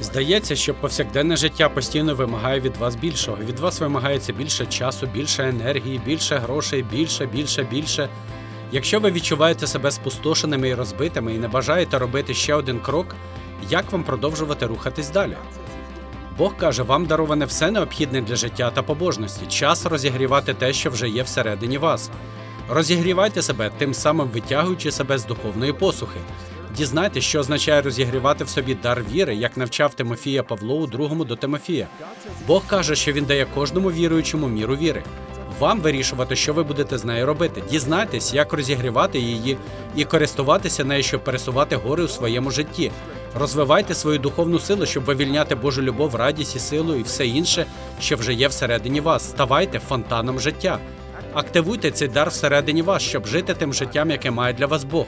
Здається, що повсякденне життя постійно вимагає від вас більшого. Від вас вимагається більше часу, більше енергії, більше грошей, більше, більше, більше. Якщо ви відчуваєте себе спустошеними і розбитими і не бажаєте робити ще один крок, як вам продовжувати рухатись далі? Бог каже, вам дароване все необхідне для життя та побожності. Час розігрівати те, що вже є всередині вас. Розігрівайте себе, тим самим витягуючи себе з духовної посухи. Дізнайтесь, що означає розігрівати в собі дар віри, як навчав Тимофія Павло у другому до Тимофія. Бог каже, що він дає кожному віруючому міру віри. Вам вирішувати, що ви будете з нею робити. Дізнайтесь, як розігрівати її і користуватися нею, щоб пересувати гори у своєму житті. Розвивайте свою духовну силу, щоб вивільняти Божу любов, радість і силу і все інше, що вже є всередині вас. Ставайте фонтаном життя. Активуйте цей дар всередині вас, щоб жити тим життям, яке має для вас Бог.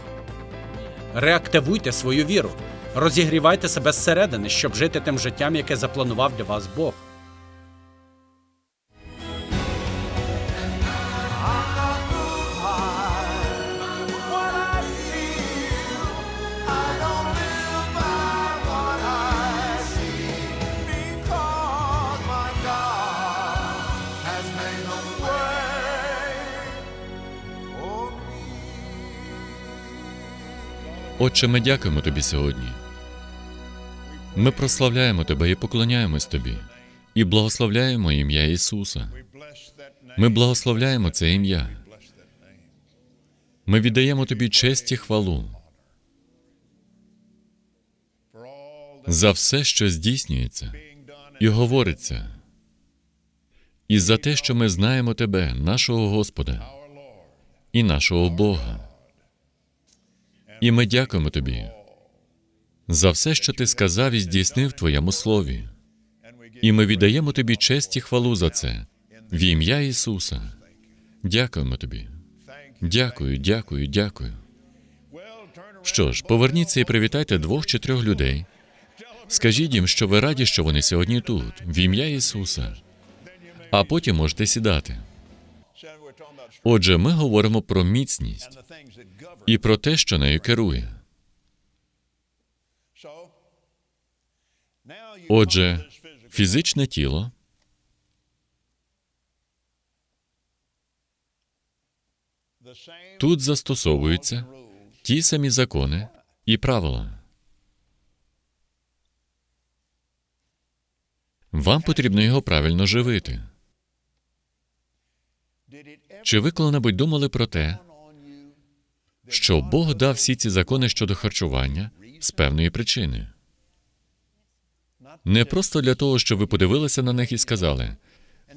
Реактивуйте свою віру. Розігрівайте себе зсередини, щоб жити тим життям, яке запланував для вас Бог. Отче, ми дякуємо Тобі сьогодні. Ми прославляємо Тебе і поклоняємось Тобі, і благословляємо ім'я Ісуса. Ми благословляємо це ім'я. Ми віддаємо Тобі честь і хвалу за все, що здійснюється і говориться, і за те, що ми знаємо Тебе, нашого Господа і нашого Бога. І ми дякуємо Тобі за все, що ти сказав і здійснив в Твоєму слові. І ми віддаємо Тобі честь і хвалу за це в ім'я Ісуса. Дякуємо Тобі. Дякую, дякую, дякую. Що ж, поверніться і привітайте двох чи трьох людей. Скажіть їм, що ви раді, що вони сьогодні тут, в ім'я Ісуса. А потім можете сідати. Отже, ми говоримо про міцність і про те, що нею керує. Отже, фізичне тіло тут застосовуються ті самі закони і правила. Вам потрібно його правильно живити. Чи ви коли-небудь думали про те, що Бог дав всі ці закони щодо харчування з певної причини? Не просто для того, щоб ви подивилися на них і сказали: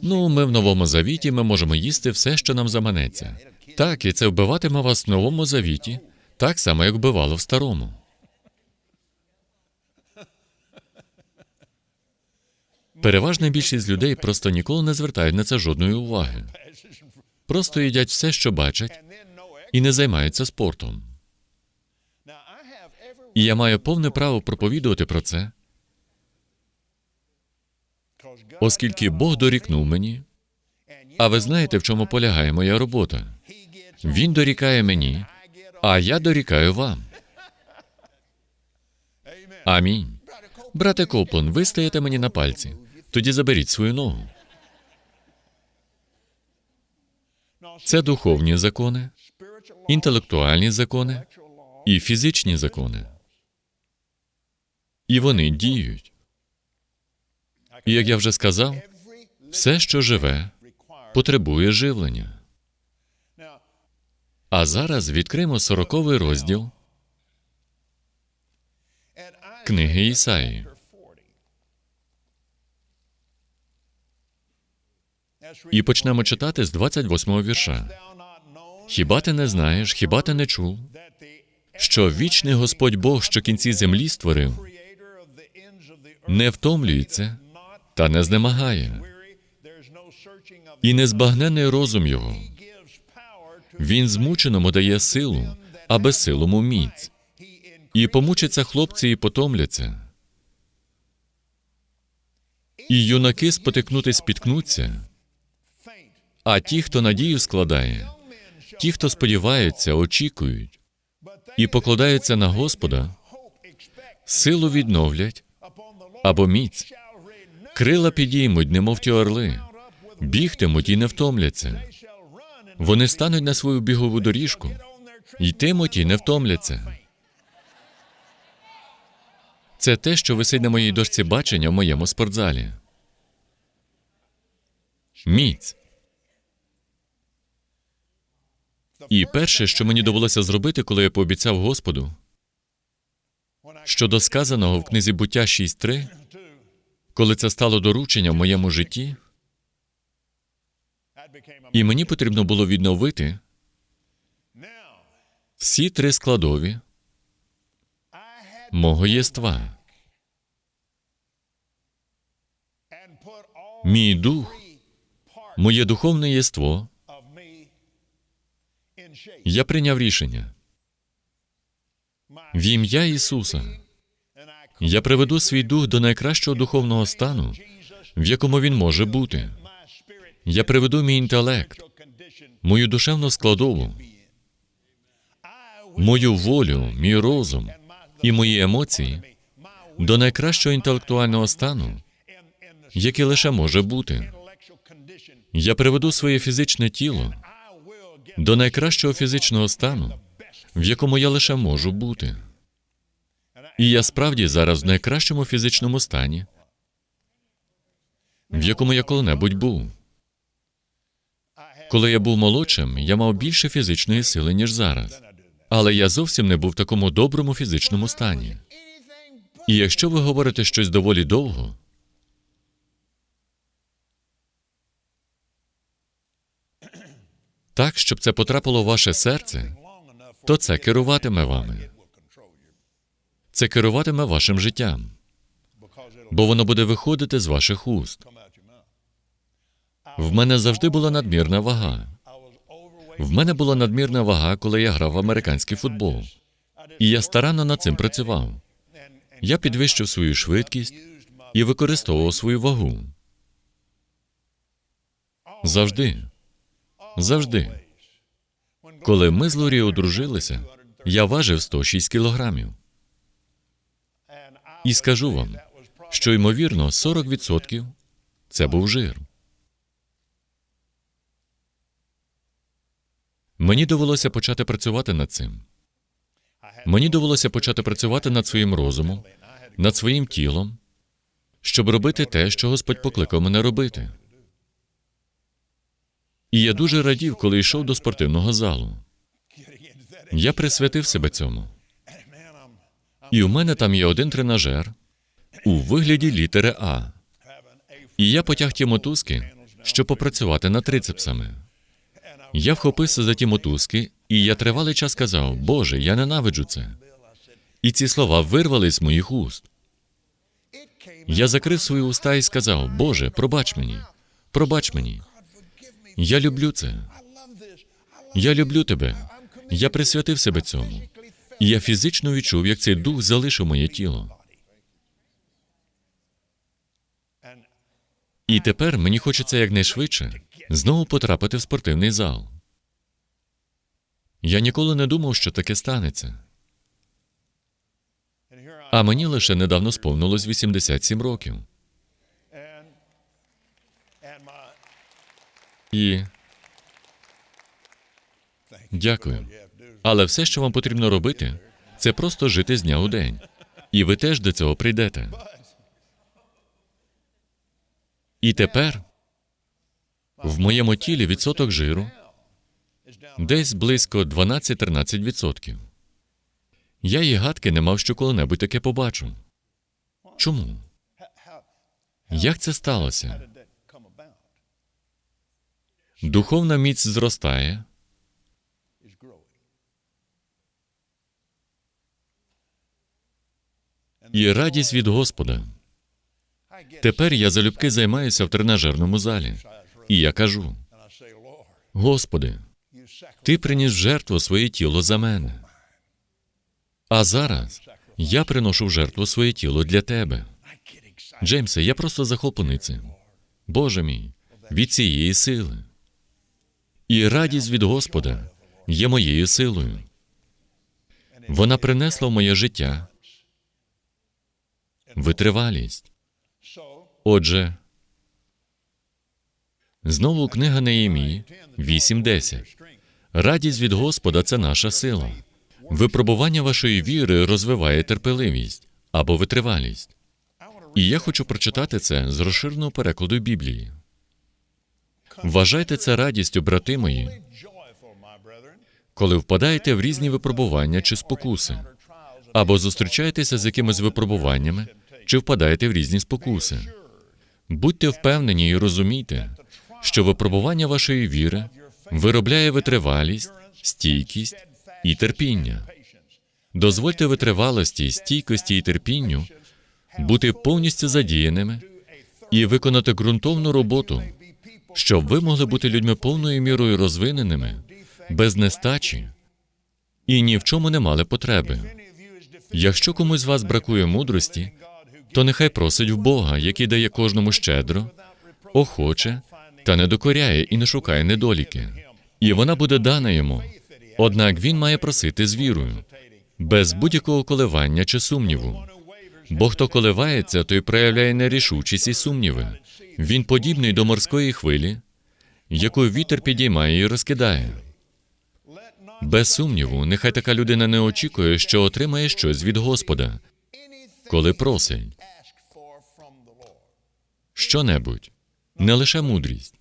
ну, ми в новому завіті, ми можемо їсти все, що нам заманеться. Так, і це вбиватиме вас в новому завіті, так само, як вбивало в старому. Переважна більшість людей просто ніколи не звертають на це жодної уваги. Просто їдять все, що бачать, і не займаються спортом. І я маю повне право проповідувати про це, оскільки Бог дорікнув мені. А ви знаєте, в чому полягає моя робота? Він дорікає мені, а я дорікаю вам. Амінь. Брате Коплен, ви стаєте мені на пальці. Тоді заберіть свою ногу. Це духовні закони, інтелектуальні закони і фізичні закони. І вони діють. І як я вже сказав, все, що живе, потребує живлення. А зараз відкриємо сороковий розділ книги Ісаї. І почнемо читати з 28-го вірша. Хіба ти не знаєш, хіба ти не чув, що вічний Господь Бог, що кінці землі створив, не втомлюється та не знемагає, і незбагнений розум його. Він змученому дає силу, а безсилому міць. І помучаться хлопці і потомляться. І юнаки спотикнути спіткнуться, а ті, хто надію складає, ті, хто сподіваються, очікують і покладаються на Господа, силу відновлять, або міць. Крила підіймуть, немов ті орли, бігтимуть і не втомляться. Вони стануть на свою бігову доріжку, йтимуть і не втомляться. Це те, що висить на моїй дошці бачення в моєму спортзалі. Міць. І перше, що мені довелося зробити, коли я пообіцяв Господу, щодо сказаного в книзі буття 6.3, коли це стало доручення в моєму житті, і мені потрібно було відновити всі три складові мого єства. Мій дух, моє духовне єство, я прийняв рішення. В ім'я Ісуса я приведу свій дух до найкращого духовного стану, в якому він може бути. Я приведу мій інтелект, мою душевну складову, мою волю, мій розум і мої емоції до найкращого інтелектуального стану, який лише може бути. Я приведу своє фізичне тіло до найкращого фізичного стану, в якому я лише можу бути. І я справді зараз в найкращому фізичному стані, в якому я коли-небудь був. Коли я був молодшим, я мав більше фізичної сили, ніж зараз. Але я зовсім не був в такому доброму фізичному стані. І якщо ви говорите щось доволі довго, так, щоб це потрапило в ваше серце, то це керуватиме вами. Це керуватиме вашим життям, бо воно буде виходити з ваших уст. В мене завжди була надмірна вага. В мене була надмірна вага, коли я грав в американський футбол. І я старанно над цим працював. Я підвищив свою швидкість і використовував свою вагу. Завжди. Завжди. Коли ми з Лорі одружилися, я важив 106 кілограмів. І скажу вам, що ймовірно 40% це був жир. Мені довелося почати працювати над цим. Мені довелося почати працювати над своїм розумом, над своїм тілом, щоб робити те, що Господь покликав мене робити. І я дуже радів, коли йшов до спортивного залу. Я присвятив себе цьому. І у мене там є один тренажер у вигляді літери А. І я потяг ті мотузки, щоб попрацювати над трицепсами. Я вхопився за ті мотузки, і я тривалий час казав: Боже, я ненавиджу це. І ці слова вирвались з моїх уст. Я закрив свої уста і сказав: Боже, пробач мені, пробач мені. Я люблю це. Я люблю тебе. Я присвятив себе цьому. І я фізично відчув, як цей дух залишив моє тіло. І тепер мені хочеться якнайшвидше знову потрапити в спортивний зал. Я ніколи не думав, що таке станеться. А мені лише недавно сповнилось 87 років. І дякую. Але все, що вам потрібно робити, це просто жити з дня у день. І ви теж до цього прийдете. І тепер в моєму тілі відсоток жиру десь близько 12-13%. Я і гадки не мав, що коли-небудь таке побачу. Чому? Як це сталося? Духовна міць зростає, і радість від Господа. Тепер я залюбки займаюся в тренажерному залі. І я кажу: Господи, Ти приніс жертву своє тіло за мене. А зараз я приношу в жертву своє тіло для тебе. Джеймсе, я просто захоплений цим. Боже мій, від цієї сили. І радість від Господа є моєю силою. Вона принесла в моє життя витривалість. Отже, знову книга Неємії 8.10. Радість від Господа це наша сила. Випробування вашої віри розвиває терпеливість або витривалість. І я хочу прочитати це з розширеного перекладу Біблії. Вважайте це радістю, брати мої, коли впадаєте в різні випробування чи спокуси, або зустрічаєтеся з якимись випробуваннями, чи впадаєте в різні спокуси. Будьте впевнені і розумійте, що випробування вашої віри виробляє витривалість, стійкість і терпіння. Дозвольте витривалості, стійкості і терпінню бути повністю задіяними і виконати ґрунтовну роботу, щоб ви могли бути людьми повною мірою розвиненими, без нестачі і ні в чому не мали потреби. Якщо комусь з вас бракує мудрості, то нехай просить в Бога, який дає кожному щедро, охоче та не докоряє і не шукає недоліки. І вона буде дана йому. Однак він має просити з вірою, без будь-якого коливання чи сумніву. Бо хто коливається, той проявляє нерішучість і сумніви. Він подібний до морської хвилі, яку вітер підіймає і розкидає. Без сумніву, нехай така людина не очікує, що отримає щось від Господа, коли просить що-небудь, не лише мудрість,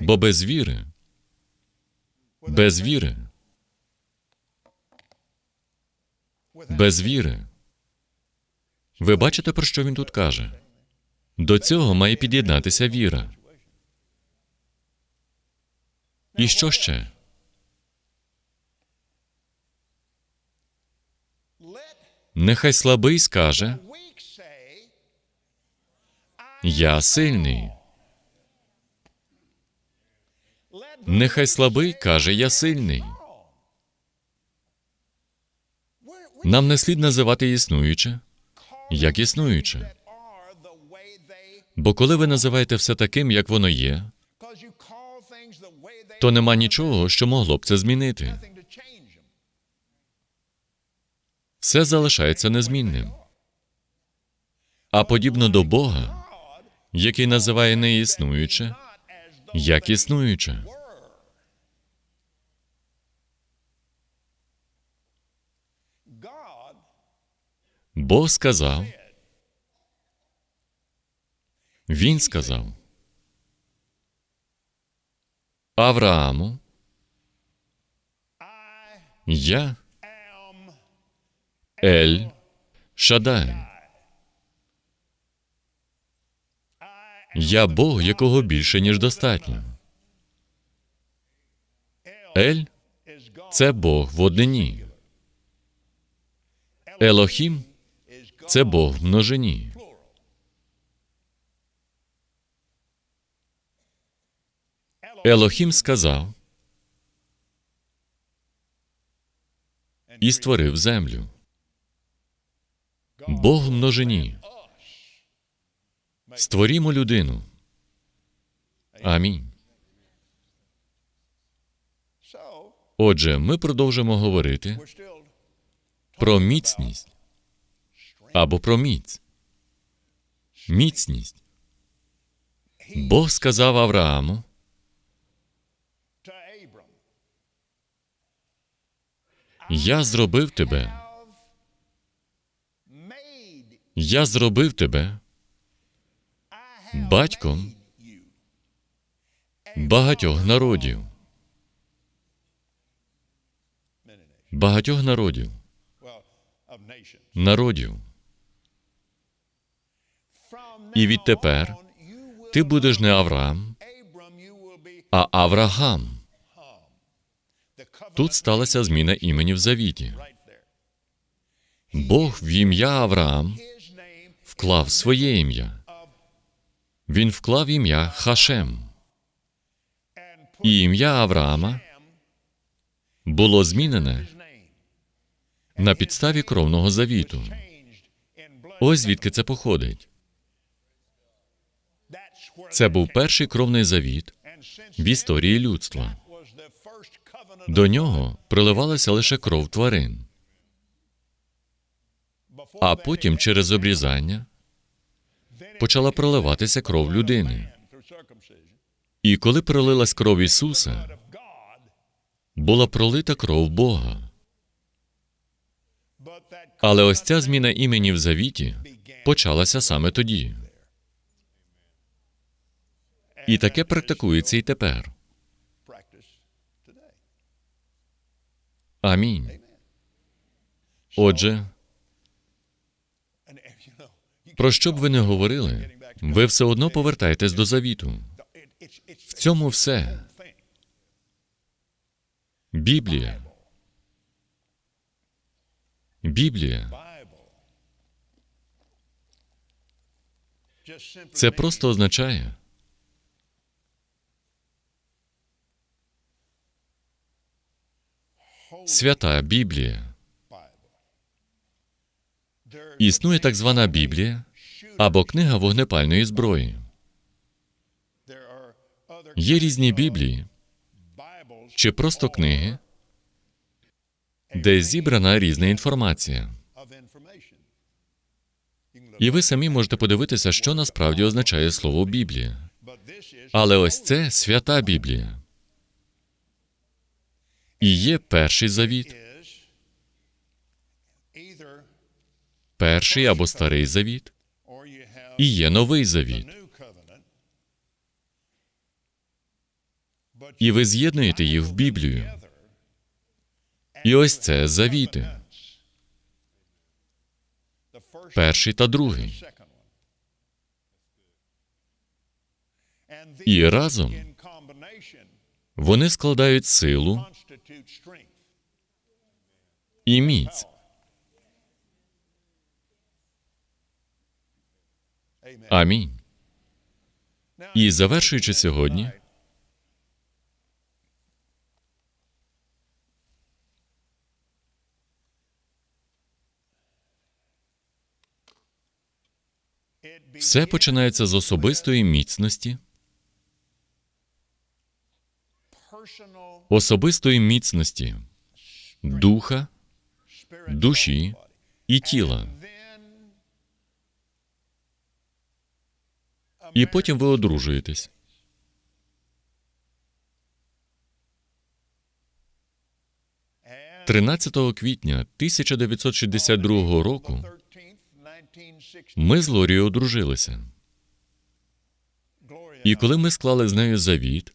бо без віри, без віри, без віри. Ви бачите, про що він тут каже? До цього має під'єднатися віра. І що ще? Нехай слабий скаже: Я сильний. Нехай слабий каже, я сильний. Нам не слід називати існуюче як існуюче. Бо коли ви називаєте все таким, як воно є, то нема нічого, що могло б це змінити. Все залишається незмінним. А подібно до Бога, який називає неіснуюче, як існуюче. Бог сказав, Він сказав Аврааму, я Ель Шадай. Я Бог, якого більше, ніж достатньо. Ель це Бог в однині. Елохім це Бог в множині. Елохім сказав і створив землю. Бог множині. Створімо людину. Амінь. Отже, ми продовжимо говорити про міцність або про міць. Міцність. Бог сказав Аврааму, я зробив тебе, я зробив тебе батьком багатьох народів. Багатьох народів. Народів. І відтепер ти будеш не Авраам, а Аврагам. Тут сталася зміна імені в завіті. Бог в ім'я Авраам вклав своє ім'я. Він вклав ім'я Хашем. І ім'я Авраама було змінене на підставі кровного завіту. Ось звідки це походить. Це був перший кровний завіт в історії людства. До нього приливалася лише кров тварин, а потім через обрізання почала проливатися кров людини. І коли пролилась кров Ісуса, була пролита кров Бога. Але ось ця зміна імені в завіті почалася саме тоді. І таке практикується і тепер. Амінь. Отже, про що б ви не говорили, ви все одно повертаєтесь до завіту. В цьому все. Біблія. Біблія це просто означає свята Біблія. Існує так звана Біблія або книга вогнепальної зброї. Є різні Біблії чи просто книги, де зібрана різна інформація. І ви самі можете подивитися, що насправді означає слово Біблія. Але ось це свята Біблія. І є перший завіт, перший або старий завіт, і є новий завіт. І ви з'єднуєте їх в Біблію. І ось це завіти, перший та другий. І разом вони складають силу strength. міць. Амінь. І завершуючи сьогодні, все починається з особистої міцності, особистої міцності духа, душі і тіла. І потім ви одружуєтесь. 13 квітня 1962 року 13th 1960 ми з Лорією одружилися. І коли ми склали з нею завіт,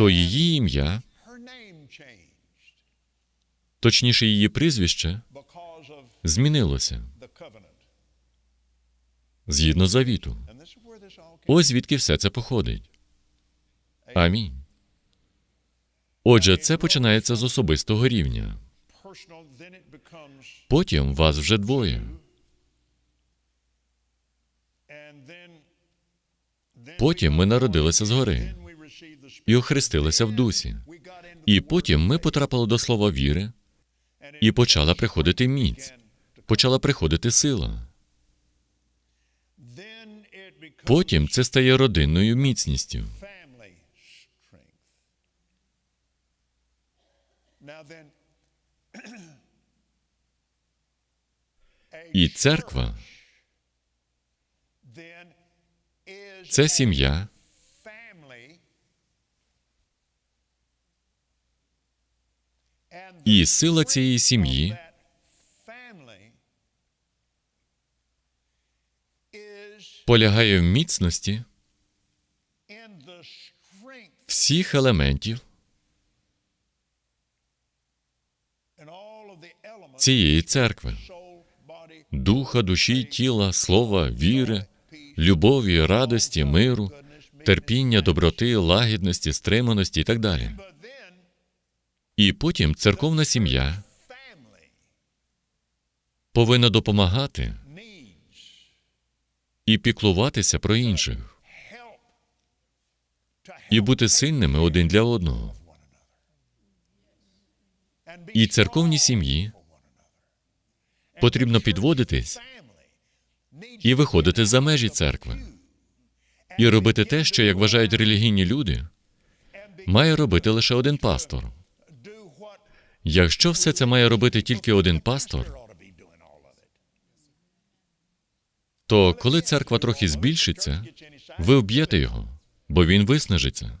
то її ім'я, точніше її прізвище, змінилося згідно завіту. Ось звідки все це походить. Амінь. Отже, це починається з особистого рівня. Потім вас вже двоє. Потім ми народилися згори і охрестилися в дусі. І потім ми потрапили до слова віри, і почала приходити міць, почала приходити сила. Потім це стає родинною міцністю. І церква це сім'я, і сила цієї сім'ї полягає в міцності всіх елементів цієї церкви, духа, душі, тіла, слова, віри, любові, радості, миру, терпіння, доброти, лагідності, стриманості і так далі. І потім церковна сім'я повинна допомагати і піклуватися про інших, і бути сильними один для одного. І церковні сім'ї потрібно підводитись і виходити за межі церкви, і робити те, що, як вважають релігійні люди, має робити лише один пастор. Якщо все це має робити тільки один пастор, то коли церква трохи збільшиться, ви вб'єте його, бо він виснажиться.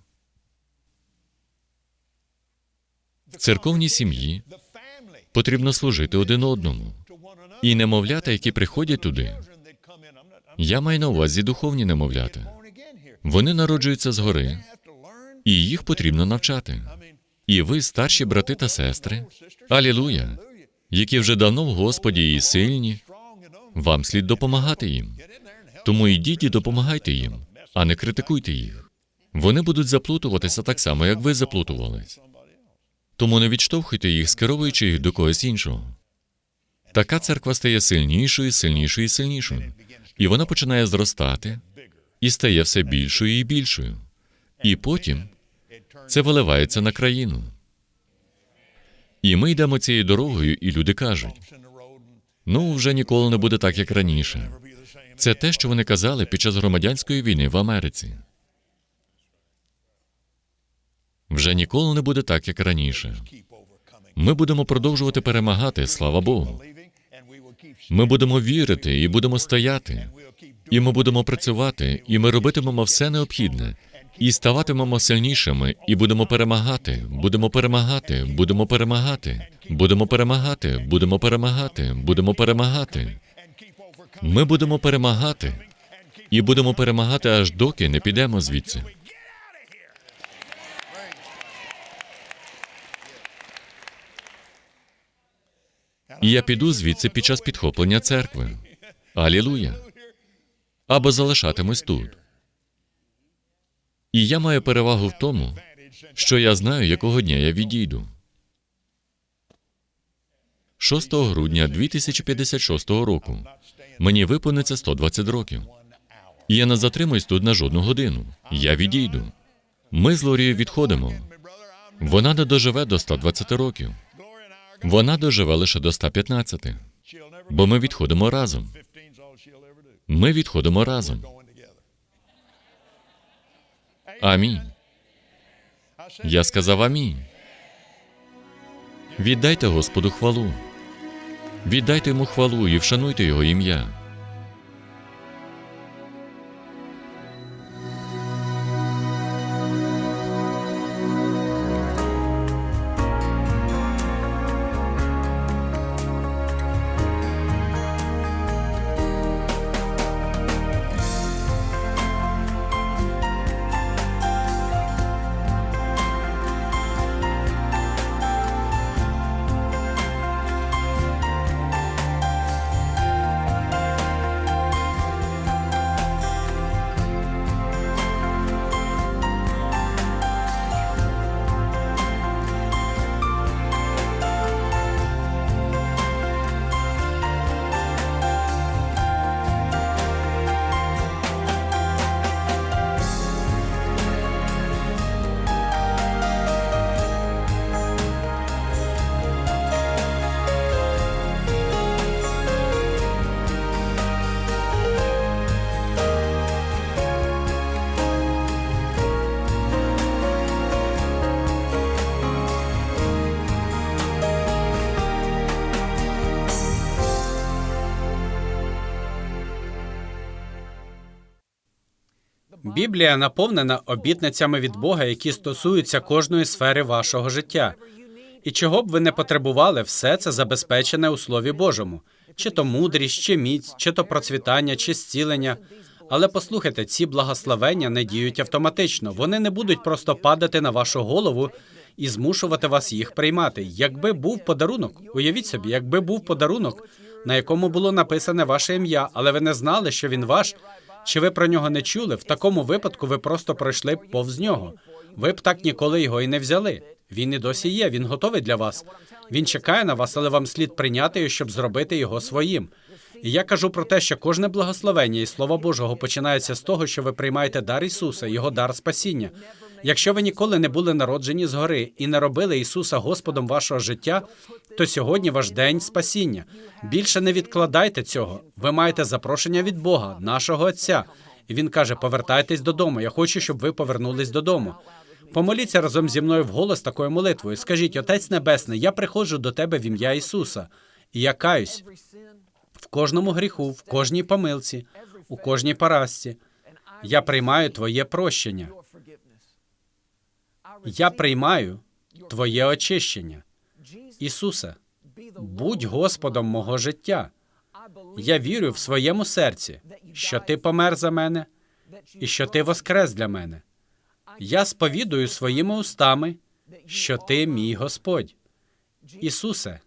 В церковній сім'ї потрібно служити один одному. І немовлята, які приходять туди, я маю на увазі духовні немовлята. Вони народжуються згори, і їх потрібно навчати. І ви, старші брати та сестри, алілуя, які вже давно в Господі і сильні, вам слід допомагати їм. Тому йдіть і допомагайте їм, а не критикуйте їх. Вони будуть заплутуватися так само, як ви заплутувались. Тому не відштовхуйте їх, скеровуючи їх до когось іншого. Така церква стає сильнішою, сильнішою і сильнішою. І вона починає зростати і стає все більшою і більшою. І потім це виливається на країну. І ми йдемо цією дорогою, і люди кажуть: ну, вже ніколи не буде так, як раніше. Це те, що вони казали під час громадянської війни в Америці. Вже ніколи не буде так, як раніше. Ми будемо продовжувати перемагати, слава Богу. Ми будемо вірити і будемо стояти, і ми будемо працювати, і ми робитимемо все необхідне, і ставатимемо сильнішими, і будемо перемагати, будемо перемагати, будемо перемагати, будемо перемагати, будемо перемагати, будемо перемагати. Ми будемо перемагати, і будемо перемагати аж доки не підемо звідси. І я піду звідси під час підхоплення церкви. Алілуя. Або залишатимусь тут. І я маю перевагу в тому, що я знаю, якого дня я відійду. 6 грудня 2056 року мені виповниться 120 років. І я не затримуюсь тут на жодну годину. Я відійду. Ми з Лорією відходимо. Вона не доживе до 120 років. Вона доживе лише до 115, бо ми відходимо разом. Ми відходимо разом. Амінь. Я сказав амінь. Віддайте Господу хвалу. Віддайте йому хвалу і вшануйте його ім'я. Біблія наповнена обітницями від Бога, які стосуються кожної сфери вашого життя. І чого б ви не потребували, все це забезпечене у Слові Божому, чи то мудрість, чи міць, чи то процвітання, чи зцілення. Але послухайте, ці благословення не діють автоматично. Вони не будуть просто падати на вашу голову і змушувати вас їх приймати. Якби був подарунок, уявіть собі, якби був подарунок, на якому було написане ваше ім'я, але ви не знали, що він ваш, чи ви про нього не чули, в такому випадку ви просто пройшли повз нього. Ви б так ніколи його і не взяли. Він і досі є, він готовий для вас. Він чекає на вас, але вам слід прийняти його, щоб зробити його своїм. І я кажу про те, що кожне благословення і слово Божого починається з того, що ви приймаєте дар Ісуса, Його дар спасіння. Якщо ви ніколи не були народжені згори і не робили Ісуса Господом вашого життя, то сьогодні ваш день спасіння. Більше не відкладайте цього. Ви маєте запрошення від Бога, нашого Отця. І він каже: повертайтесь додому. Я хочу, щоб ви повернулись додому. Помоліться разом зі мною вголос такою молитвою. Скажіть, Отець Небесний, я приходжу до тебе в ім'я Ісуса, і я каюсь в кожному гріху, в кожній помилці, у кожній поразці. Я приймаю Твоє прощення. Я приймаю Твоє очищення. Ісусе, будь Господом мого життя. Я вірю в своєму серці, що Ти помер за мене і що Ти воскрес для мене. Я сповідую своїми устами, що Ти мій Господь. Ісусе,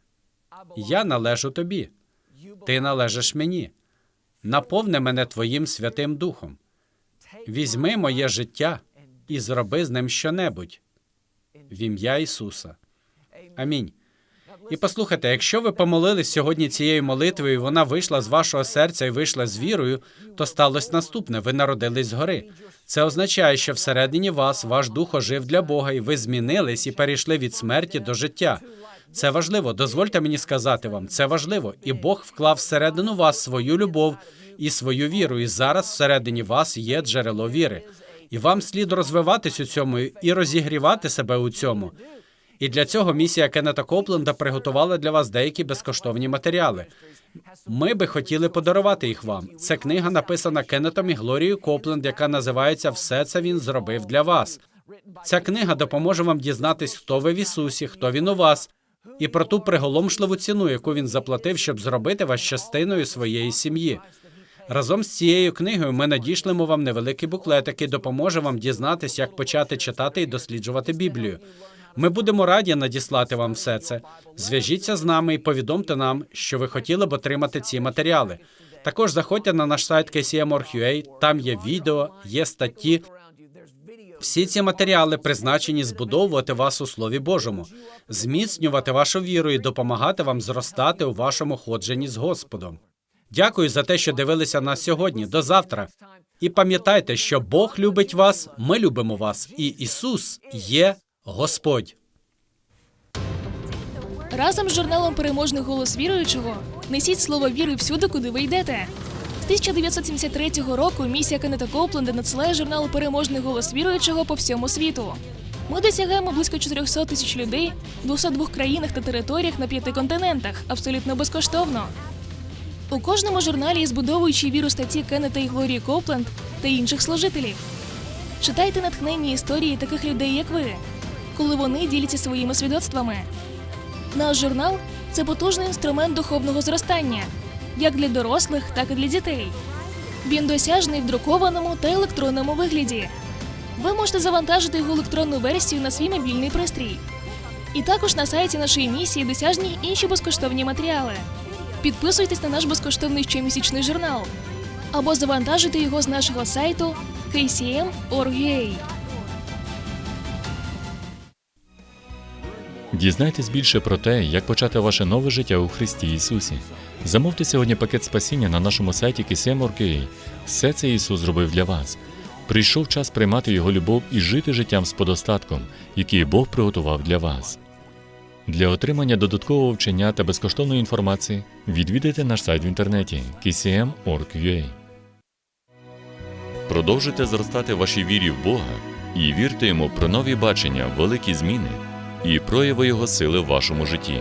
я належу Тобі. Ти належиш мені. Наповни мене Твоїм Святим Духом. Візьми моє життя і зроби з ним щонебудь. В ім'я Ісуса. Амінь. І послухайте, якщо ви помолились сьогодні цією молитвою, і вона вийшла з вашого серця і вийшла з вірою, то сталося наступне: ви народились згори. Це означає, що всередині вас ваш дух ожив для Бога, і ви змінились і перейшли від смерті до життя. Це важливо. Дозвольте мені сказати вам, це важливо. І Бог вклав всередину вас свою любов і свою віру. І зараз всередині вас є джерело віри. І вам слід розвиватись у цьому і розігрівати себе у цьому. І для цього місія Кеннета Копленда приготувала для вас деякі безкоштовні матеріали. Ми би хотіли подарувати їх вам. Це книга написана Кеннетом і Глорією Копленд, яка називається Все це він зробив для вас. Ця книга допоможе вам дізнатись, хто ви в Ісусі, хто він у вас, і про ту приголомшливу ціну, яку він заплатив, щоб зробити вас частиною своєї сім'ї. Разом з цією книгою ми надішлемо вам невеликий буклет, який допоможе вам дізнатись, як почати читати і досліджувати Біблію. Ми будемо раді надіслати вам все це. Зв'яжіться з нами і повідомте нам, що ви хотіли б отримати ці матеріали. Також заходьте на наш сайт KCM.org.ua, там є відео, є статті. Всі ці матеріали призначені збудовувати вас у Слові Божому, зміцнювати вашу віру і допомагати вам зростати у вашому ходженні з Господом. Дякую за те, що дивилися нас сьогодні. До завтра. І пам'ятайте, що Бог любить вас, ми любимо вас, і Ісус є Господь. Разом з журналом Переможний голос віруючого несіть слово віри всюди, куди ви йдете. З 1973 року місія Кеннета Копленда надсилає журнал Переможний голос віруючого по всьому світу. Ми досягаємо близько 400 тисяч людей в 202 країнах та територіях на п'яти континентах абсолютно безкоштовно. У кожному журналі збудовуючи віру статті Кеннета і Глорії Копленд та інших служителів. Читайте натхненні історії таких людей, як ви, коли вони діляться своїми свідоцтвами. Наш журнал це потужний інструмент духовного зростання, як для дорослих, так і для дітей. Він досяжний в друкованому та електронному вигляді. Ви можете завантажити його електронну версію на свій мобільний пристрій. І також на сайті нашої місії досяжні інші безкоштовні матеріали. Підписуйтесь на наш безкоштовний щомісячний журнал або завантажуйте його з нашого сайту kcm.org.ua. Дізнайтесь більше про те, як почати ваше нове життя у Христі Ісусі. Замовте сьогодні пакет спасіння на нашому сайті KSM.org.ua. Все це Ісус зробив для вас. Прийшов час приймати Його любов і жити життям з подостатком, який Бог приготував для вас. Для отримання додаткового вчення та безкоштовної інформації відвідайте наш сайт в інтернеті kcm.org.ua. Продовжуйте зростати вашій вірі в Бога і вірте йому про нові бачення, великі зміни і прояви Його сили в вашому житті.